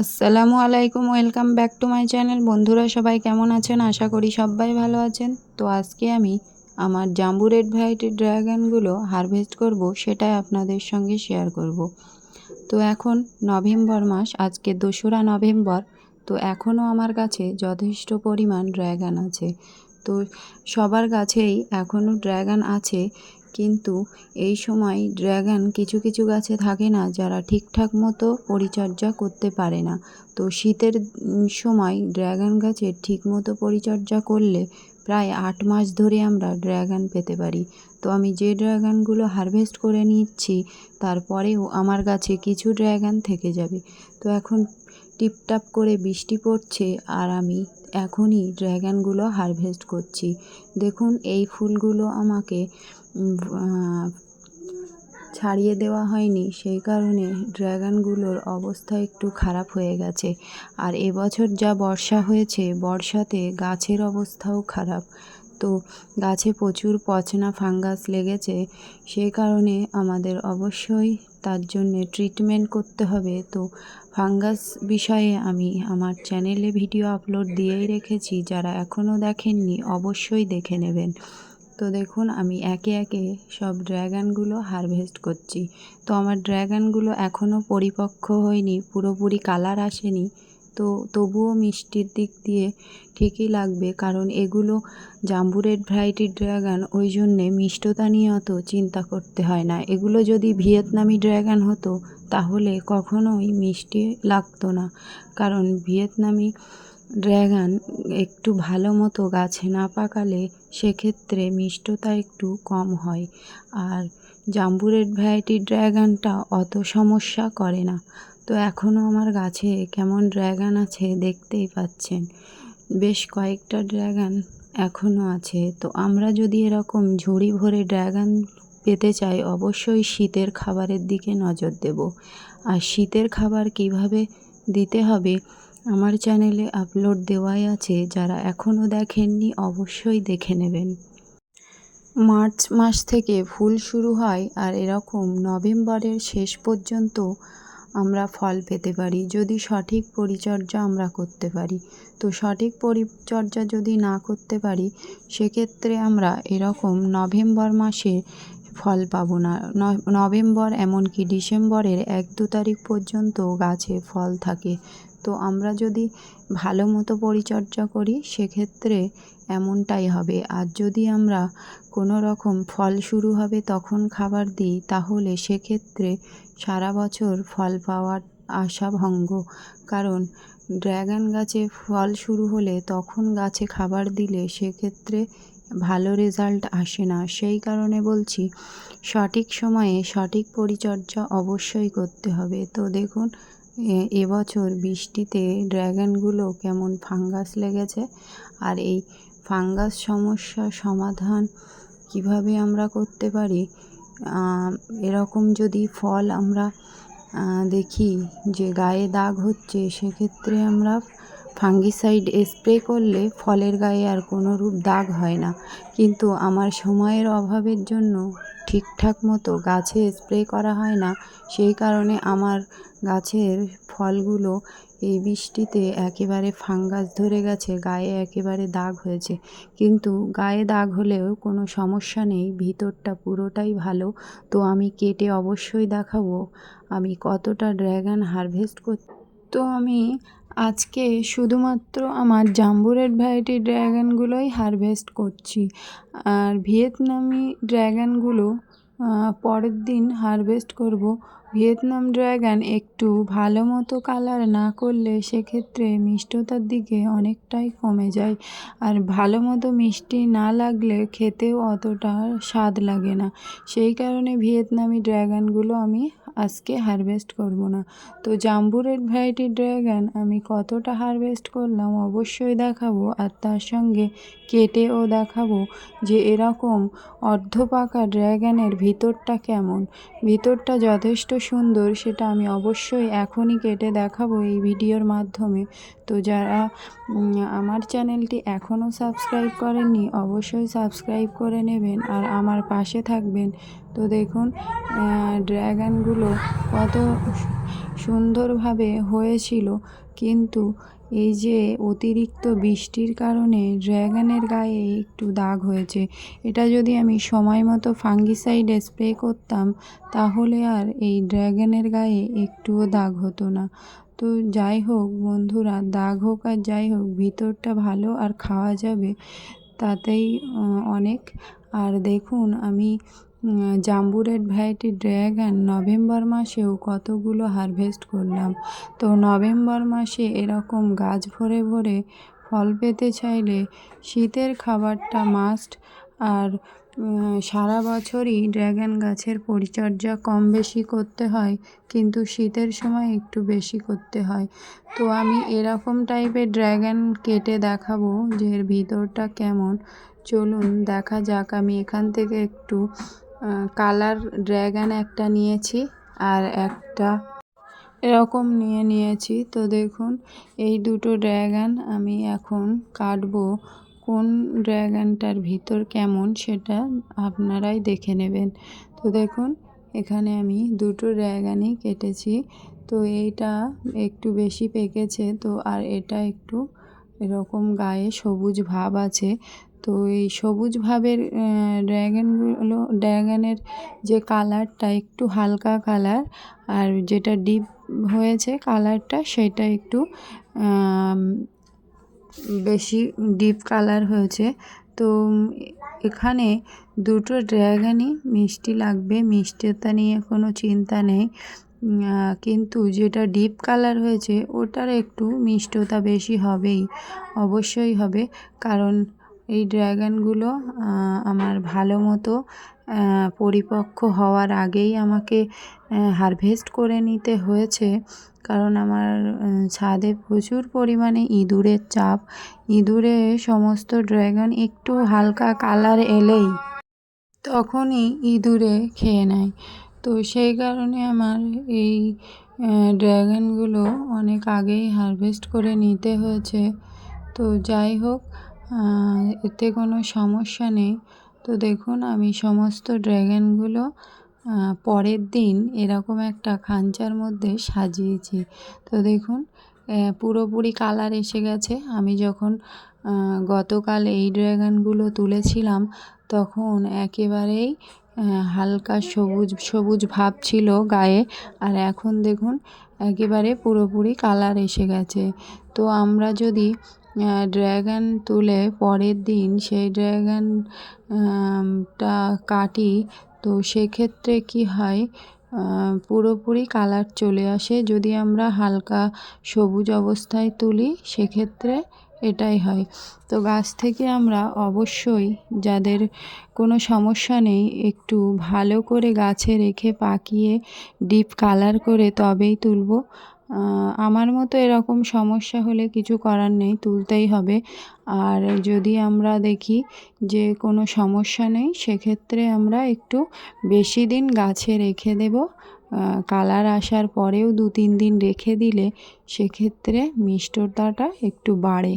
আসসালামু আলাইকুম, welcome back to my channel. বন্ধুরা, সবাই কেমন আছেন? আশা করি সবাই ভালো আছেন। তো আজকে আমি আমার জাম্বু রেড ভ্যারাইটির ড্রাগনগুলো হারভেস্ট করব, সেটাই আপনাদের সঙ্গে শেয়ার করব। তো এখন নভেম্বর মাস, আজকে দোসরা নভেম্বর, তো এখনও আমার কাছে যথেষ্ট পরিমাণ ড্র্যাগন আছে। তো সবার কাছেই এখনও ড্র্যাগন আছে কিন্তু এই সময় ড্র্যাগন কিছু কিছু গাছে থাকে না যারা ঠিকঠাক মতো পরিচর্যা করতে পারে না। তো শীতের সময় ড্র্যাগন গাছের ঠিক মতো পরিচর্যা করলে প্রায় আট মাস ধরে আমরা ড্র্যাগন পেতে পারি। তো আমি যে ড্র্যাগনগুলো হারভেস্ট করে নিচ্ছি, তারপরেও আমার গাছে কিছু ড্র্যাগন থেকে যাবে। তো এখন টিপটাপ করে বৃষ্টি পড়ছে আর আমি এখনই ড্র্যাগনগুলো হারভেস্ট করছি। দেখুন, এই ফুলগুলো আমাকে ছাড়িয়ে দেওয়া হয়নি। সেই কারণে ড্র্যাগনগুলোর অবস্থা একটু খারাপ হয়ে গেছে। আর এবছর যা বর্ষা হয়েছে, বর্ষাতে গাছের অবস্থাও খারাপ। তো গাছে প্রচুর পচনা ফাঙ্গাস লেগেছে। সেই কারণে আমাদের অবশ্যই তার জন্যে ট্রিটমেন্ট করতে হবে। তো ফাঙ্গাস বিষয়ে আমি আমার চ্যানেলে ভিডিও আপলোড দিয়েই রেখেছি। যারা এখনও দেখেননি, অবশ্যই দেখে নেবেন। তো দেখুন, আমি একে একে সব ড্র্যাগনগুলো হারভেস্ট করছি। তো আমার ড্র্যাগনগুলো এখনও পরিপক্ক হয়নি, পুরোপুরি কালার আসেনি। তো তবুও মিষ্টির দিক দিয়ে ঠিকই লাগবে, কারণ এগুলো জাম্বুরের ভ্যারাইটির ড্র্যাগন, ওই জন্যে মিষ্টতা নিয়ে অত চিন্তা করতে হয় না। এগুলো যদি ভিয়েতনামি ড্র্যাগন হতো, তাহলে কখনোই মিষ্টি লাগতো না। কারণ ভিয়েতনামি ড্র্যাগন একটু ভালো মতো গাছে না পাকালে সেক্ষেত্রে মিষ্টতা একটু কম হয়। আর জাম্বুরের ভ্যারাইটি ড্র্যাগনটা অত সমস্যা করে না। তো এখনও আমার গাছে কেমন ড্র্যাগন আছে দেখতেই পাচ্ছেন। বেশ কয়েকটা ড্র্যাগন এখনও আছে। তো আমরা যদি এরকম ঝুড়ি ভরে ড্র্যাগন পেতে চাই, অবশ্যই শীতের খাবারের দিকে নজর দেব। আর শীতের খাবার কীভাবে দিতে হবে আমার চ্যানেলে আপলোড দেওয়াই আছে, যারা এখনও দেখেননি অবশ্যই দেখে নেবেন। মার্চ মাস থেকে ফুল শুরু হয় আর এরকম নভেম্বরের শেষ পর্যন্ত আমরা ফল পেতে পারি। যদি সঠিক পরিচর্যা আমরা করতে পারি, তো সঠিক পরিচর্যা যদি না করতে পারি, সেক্ষেত্রে আমরা এরকম নভেম্বর মাসে ফল পাবো না, নভেম্বর এমনকি ডিসেম্বরের এক দু তারিখ পর্যন্ত গাছে ফল থাকে। তো আমরা যদি ভালো মতো পরিচর্যা করি, সেক্ষেত্রে এমনটাই হবে। আর যদি আমরা কোনো রকম ফল শুরু হবে, তখন খাবার দিই, তাহলে সেক্ষেত্রে সারা বছর ফল পাওয়ার আশা ভঙ্গ। কারণ ড্র্যাগন গাছে ফল শুরু হলে তখন গাছে খাবার দিলে সেক্ষেত্রে ভালো রেজাল্ট আসে না। সেই কারণে বলছি, সঠিক সময়ে সঠিক পরিচর্যা অবশ্যই করতে হবে। তো দেখুন এবছর বৃষ্টিতে ড্র্যাগনগুলো কেমন ফাঙ্গাস লেগেছে? আর এই ফাঙ্গাস সমস্যা সমাধান কীভাবে আমরা করতে পারি? এরকম যদি ফল আমরা দেখি যে গায়ে দাগ হচ্ছে, সেক্ষেত্রে আমরা ফাঙ্গিসাইড স্প্রে করলে ফলের গায়ে আর কোনো রূপ দাগ হয় না। কিন্তু আমার সময়ের অভাবের জন্য ঠিকঠাক মতো গাছে স্প্রে করা হয় না, সেই কারণে আমার গাছের ফলগুলো এই বৃষ্টিতে একেবারে ফাঙ্গাস ধরে গেছে, গায়ে একেবারে দাগ হয়েছে। কিন্তু গায়ে দাগ হলেও কোনো সমস্যা নেই, ভিতরটা পুরোটাই ভালো। তো আমি কেটে অবশ্যই দেখাবো, আমি কতটা ড্র্যাগন হারভেস্ট কর তো আমি আজকে শুধুমাত্র আমার জাম্বুরের ভ্যারাইটি ড্র্যাগনগুলোই হারভেস্ট করছি। আর ভিয়েতনামি ড্র্যাগনগুলো পরের দিন হারভেস্ট করব। ভিয়েতনাম ড্র্যাগন একটু ভালো মতো কালার না করলে সেক্ষেত্রে মিষ্টতার দিকে অনেকটাই কমে যায়। আর ভালো মতো মিষ্টি না লাগলে খেতেও অতটা স্বাদ লাগে না। সেই কারণে ভিয়েতনামি ড্র্যাগনগুলো আমি আজকে হারভেস্ট করব না। তো জাম্বুরের ভ্যারাইটি ড্র্যাগন আমি কতটা হারভেস্ট করলাম অবশ্যই দেখাবো আর তার সঙ্গে কেটেও দেখাবো যে এরকম অর্ধপাকা ড্র্যাগনের ভিতরটা কেমন। ভিতরটা যথেষ্ট সুন্দর, সেটা আমি অবশ্যই এখনই কেটে দেখাবো এই ভিডিওর মাধ্যমে। তো যারা আমার চ্যানেলটি এখনও সাবস্ক্রাইব করেননি, অবশ্যই সাবস্ক্রাইব করে নেবেন আর আমার পাশে থাকবেন। তো দেখুন ড্র্যাগনগুলো কত সুন্দরভাবে হয়েছিল। কিন্তু এই যে অতিরিক্ত বৃষ্টির কারণে ড্র্যাগনের গায়ে একটু দাগ হয়েছে, এটা যদি আমি সময় মতো ফাঙ্গিসাইড স্প্রে করতাম, তাহলে আর এই ড্র্যাগনের গায়ে একটুও দাগ হতো না। তো যাই হোক বন্ধুরা, দাগ হোক আর যাই হোক, ভিতরটা ভালো আর খাওয়া যাবে তাতেই অনেক। আর দেখুন, আমি জাম্বুরের ভ্যারাইটি ড্র্যাগন নভেম্বর মাসেও কতগুলো হারভেস্ট করলাম। তো নভেম্বর মাসে এরকম গাছ ভরে ভরে ফল পেতে চাইলে শীতের খাবারটা মাস্ট আর সারা বছরই ড্র্যাগন গাছের পরিচর্যা কম বেশি করতে হয়, কিন্তু শীতের সময় একটু বেশি করতে হয়। তো আমি এরকম টাইপের ড্র্যাগন কেটে দেখাবো যে এর ভিতরটা কেমন। চলুন দেখা যাক, আমি এখান থেকে একটু কালার ড্র্যাগন একটা নিয়েছি আর একটা এরকম নিয়ে নিয়েছি। তো দেখুন, এই দুটো ড্র্যাগন আমি এখন কাটবো। কোন ড্র্যাগনটার ভিতর কেমন সেটা আপনারাই দেখে নেবেন। তো দেখুন, এখানে আমি দুটো ড্র্যাগনই কেটেছি। তো এইটা একটু বেশি পেকেছে, তো আর এটা একটু এরকম গায়ে সবুজ ভাব আছে। তো এই সবুজ ভাবের ড্র্যাগনগুলো ড্র্যাগনের যে কালারটা একটু হালকা কালার আর যেটা ডিপ হয়েছে কালারটা সেটা একটু বেশি ডিপ কালার হয়েছে। তো এখানে দুটো ড্র্যাগনই মিষ্টি লাগবে, মিষ্টিতা নিয়ে কোনো চিন্তা নেই। কিন্তু যেটা ডিপ কালার হয়েছে, ওটার একটু মিষ্টতা বেশি হবেই, অবশ্যই হবে। কারণ এই ড্র্যাগনগুলো আমার ভালো মতো পরিপক্ক হওয়ার আগেই আমাকে হারভেস্ট করে নিতে হয়েছে। কারণ আমার ছাদে প্রচুর পরিমাণে ইঁদুরের চাপ। ইঁদুরে সমস্ত ড্র্যাগন একটু হালকা কালার এলেই তখনই ইঁদুরে খেয়ে নেয়। তো সেই কারণে আমার এই ড্র্যাগনগুলো অনেক আগেই হারভেস্ট করে নিতে হয়েছে। তো যাই হোক এতে কোনো সমস্যা নেই। তো দেখুন, আমি সমস্ত ড্র্যাগনগুলো পরের দিন এরকম একটা খাঞ্চার মধ্যে সাজিয়েছি। তো দেখুন পুরোপুরি কালার এসে গেছে। আমি যখন গতকাল এই ড্র্যাগনগুলো তুলেছিলাম, তখন একেবারেই হালকা সবুজ সবুজ ভাব ছিল গায়ে। আর এখন দেখুন, একেবারে পুরোপুরি কালার এসে গেছে। তো আমরা যদি ড্র্যাগন তুলে পরের দিন সেই ড্র্যাগন টা কাটি, তো সেক্ষেত্রে কী হয় পুরোপুরি কালার চলে আসে। যদি আমরা হালকা সবুজ অবস্থায় তুলি, সেক্ষেত্রে এটাই হয়। তো গাছ থেকে আমরা অবশ্যই যাদের কোনো সমস্যা নেই, একটু ভালো করে গাছে রেখে পাকিয়ে ডিপ কালার করে তবেই তুলব। আমার মতো এরকম সমস্যা হলে কিছু করার নেই, তুলতেই হবে। আর যদি আমরা দেখি যে কোনো সমস্যা নেই, সেক্ষেত্রে আমরা একটু বেশি দিন গাছে রেখে দেব। কালার আসার পরেও দু তিন দিন রেখে দিলে সেক্ষেত্রে মিষ্টতাটা একটু বাড়ে।